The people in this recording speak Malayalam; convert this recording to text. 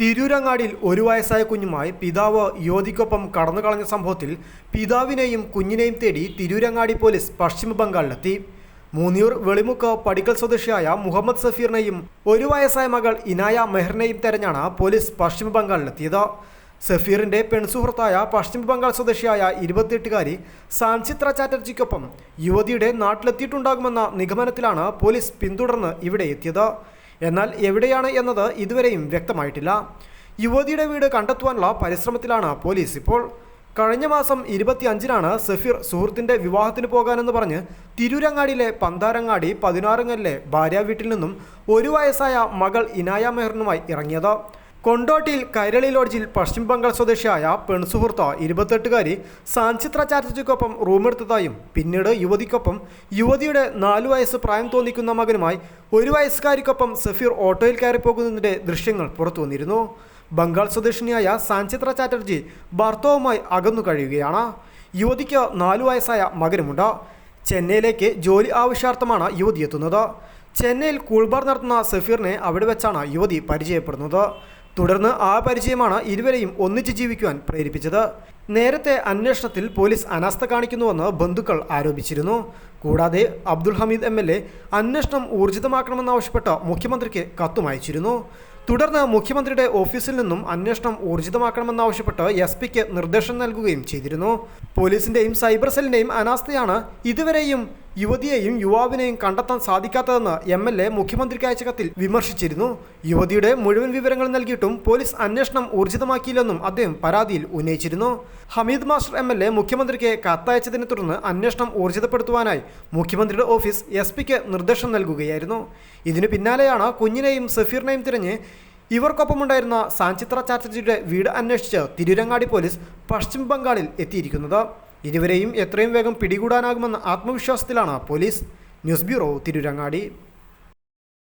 തിരൂരങ്ങാടിയിൽ ഒരു വയസ്സായ കുഞ്ഞുമായി പിതാവ് യുവതിക്കൊപ്പം കടന്നു കളഞ്ഞ സംഭവത്തിൽ പിതാവിനെയും കുഞ്ഞിനെയും തേടി തിരൂരങ്ങാടി പോലീസ് പശ്ചിമ ബംഗാളിലെത്തി. മൂന്നിയൂർ വെളിമുക്ക് പടിക്കൽ സ്വദേശിയായ മുഹമ്മദ് സഫീറിനെയും ഒരു വയസ്സായ മകൾ ഇനായ മെഹറിനെയും തെരഞ്ഞാണ് പോലീസ് പശ്ചിമ ബംഗാളിലെത്തിയത്. സഫീറിന്റെ പെൺസുഹൃത്തായ പശ്ചിമ ബംഗാൾ സ്വദേശിയായ ഇരുപത്തിയെട്ടുകാരി സാൻചിത്ര ചാറ്റർജിക്കൊപ്പം യുവതിയുടെ നാട്ടിലെത്തിയിട്ടുണ്ടാകുമെന്ന നിഗമനത്തിലാണ് പോലീസ് പിന്തുടർന്ന് ഇവിടെ എത്തിയത്. എന്നാൽ എവിടെയാണ് എന്നത് ഇതുവരെയും വ്യക്തമായിട്ടില്ല. യുവതിയുടെ വീട് കണ്ടെത്തുവാനുള്ള പരിശ്രമത്തിലാണ് പോലീസ് ഇപ്പോൾ. കഴിഞ്ഞ മാസം ഇരുപത്തിയഞ്ചിനാണ് സഫീർ സുഹൃത്തിന്റെ വിവാഹത്തിന് പോകാനെന്ന് പറഞ്ഞ് തിരൂരങ്ങാടിയിലെ പന്താരങ്ങാടി പതിനാറങ്ങലിലെ ഭാര്യ വീട്ടിൽ നിന്നും ഒരു വയസ്സായ മകൾ ഇനായ മെഹറിനുമായി ഇറങ്ങിയത്. കൊണ്ടോട്ടിയിൽ കൈരളി ലോഡ്ജിൽ പശ്ചിമ ബംഗാൾ സ്വദേശിയായ പെൺസുഹൃത്ത ഇരുപത്തെട്ടുകാരി സാൻചിത്ര ചാറ്റർജിക്കൊപ്പം റൂമെടുത്തതായും പിന്നീട് യുവതിക്കൊപ്പം യുവതിയുടെ നാലു വയസ്സ് പ്രായം തോന്നിക്കുന്ന മകനുമായി ഒരു വയസ്സുകാരിക്കൊപ്പം സഫീർ ഓട്ടോയിൽ കയറി പോകുന്നതിന്റെ ദൃശ്യങ്ങൾ പുറത്തു വന്നിരുന്നു. ബംഗാൾ സ്വദേശിനിയായ സാൻചിത്ര ചാറ്റർജി ഭർത്താവുമായി അകന്നു കഴിയുകയാണ്. യുവതിക്ക് നാലു വയസ്സായ മകനുമുണ്ട്. ചെന്നൈയിലേക്ക് ജോലി ആവശ്യാർത്ഥമാണ് യുവതി എത്തുന്നത്. ചെന്നൈയിൽ കൂൾബാർ നടത്തുന്ന സഫീറിനെ അവിടെ വെച്ചാണ് യുവതി പരിചയപ്പെടുന്നത്. തുടർന്ന് ആ പരിചയമാണ് ഇരുവരെയും ഒന്നിച്ച് ജീവിക്കുവാൻ പ്രേരിപ്പിച്ചത്. നേരത്തെ അന്വേഷണത്തിൽ പോലീസ് അനാസ്ഥ കാണിക്കുന്നുവെന്ന് ബന്ധുക്കൾ ആരോപിച്ചിരുന്നു. കൂടാതെ Abdul Hameed M L A അന്വേഷണം ഊർജിതമാക്കണമെന്നാവശ്യപ്പെട്ട് മുഖ്യമന്ത്രിക്ക് കത്തും അയച്ചിരുന്നു. തുടർന്ന് മുഖ്യമന്ത്രിയുടെ ഓഫീസിൽ നിന്നും അന്വേഷണം ഊർജിതമാക്കണമെന്നാവശ്യപ്പെട്ട് എസ് പിക്ക് നിർദ്ദേശം നൽകുകയും ചെയ്തിരുന്നു. പോലീസിന്റെയും സൈബർ സെല്ലിന്റെയും അനാസ്ഥയാണ് ഇതുവരെയും യുവതിയെയും യുവാവിനെയും കണ്ടെത്താൻ സാധിക്കാത്തതെന്ന് എം എൽ എ മുഖ്യമന്ത്രിക്ക് അയച്ച കത്തിൽ വിമർശിച്ചിരുന്നു. യുവതിയുടെ മുഴുവൻ വിവരങ്ങൾ നൽകിയിട്ടും പോലീസ് അന്വേഷണം ഊർജിതമാക്കിയില്ലെന്നും അദ്ദേഹം പരാതിയിൽ ഉന്നയിച്ചിരുന്നു. Hameed master M L A മുഖ്യമന്ത്രിക്ക് കത്തയച്ചതിനെ തുടർന്ന് അന്വേഷണം ഊർജിതപ്പെടുത്തുവാനായി മുഖ്യമന്ത്രിയുടെ ഓഫീസ് എസ് പിക്ക് നിർദ്ദേശം നൽകുകയായിരുന്നു. ഇതിനു പിന്നാലെയാണ് കുഞ്ഞിനെയും സഫീറിനെയും തിരഞ്ഞ് ഇവർക്കൊപ്പമുണ്ടായിരുന്ന സാൻചിത്ര ചാറ്റർജിയുടെ വീട് അന്വേഷിച്ച് തിരുരങ്ങാടി പോലീസ് പശ്ചിമ ബംഗാളിൽ എത്തിയിരിക്കുന്നത്. ഇരുവരെയും എത്രയും വേഗം പിടികൂടാനാകുമെന്ന ആത്മവിശ്വാസത്തിലാണ് പോലീസ്. News bureau Tirurangadi.